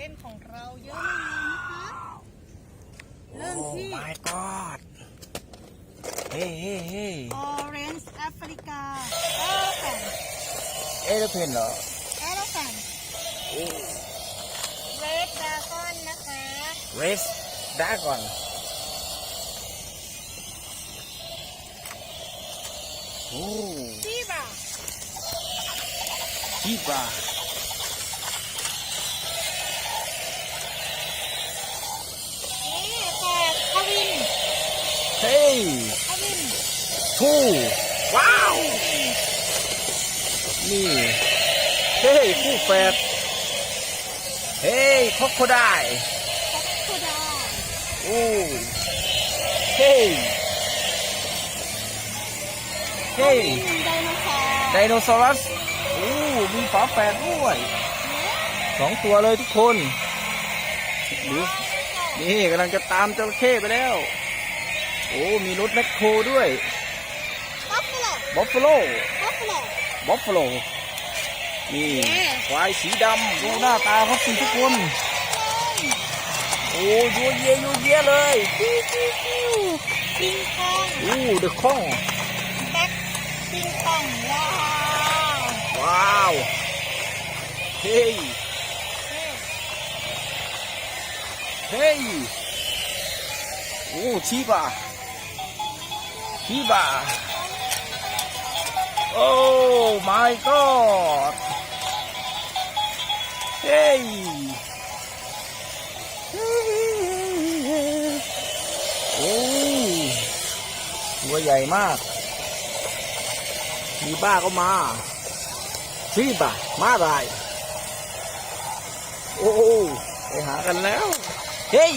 เล่นของเราเยอะมากเลยนะคะเริ่มที่โอ้ my god เฮ้เฮ้เฮ้ Orange Africa Elephant เอเลเพนเหรอ Elephant โอ้ Red Dragon นะคะเรสดาก่อนโอ้ Zebra ชี ทวินทูว้าว นี่ เฮ้ยคู่แฝดเฮ้ยคอกโคไดคอกโคดาโอ้เฮ้ย เฮ้ยไดโนเสาร์ไดโนเสาร์โอ้มีฝาแฝดด้วยสองตัวเลยทุกคนดูนี่กำลังจะตามจระเข้ไปแล้ว โอ้ มีรถแมคโครด้วยบัฟฟาโลบัฟฟาโลบัฟฟาโลบัฟฟาโลนี่ควายสีดำดูหน้าตาเขาสิทุกคน โอ้ยัวเยยัวเยเลยปิ้วปิ้วปิ้วปิงปองโอ้เดอะข้องแบ็คปิงปองว้าวว้าวเฮ้ยเฮ้ยโอ้ชีบะ ชีบะโอ้ my god เฮ้ยโอ้ตัวใหญ่มาก มีบ้าก็มาชีบะมาได้โอ้ไปหากันแล้ว เฮ้ย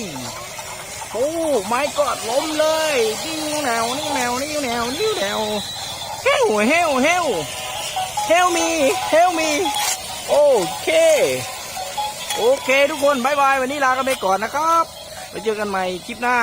โอ้ ไม่กอดล้มเลยดิ้งนวนี่แนวนี่แนวนี่แนว เฮลเฮลเฮลเฮลมีเฮลมีโอเค โอเคทุกคนบายบาย วันนี้ลากันไปก่อนนะครับ ไปเจอกันใหม่คลิปหน้า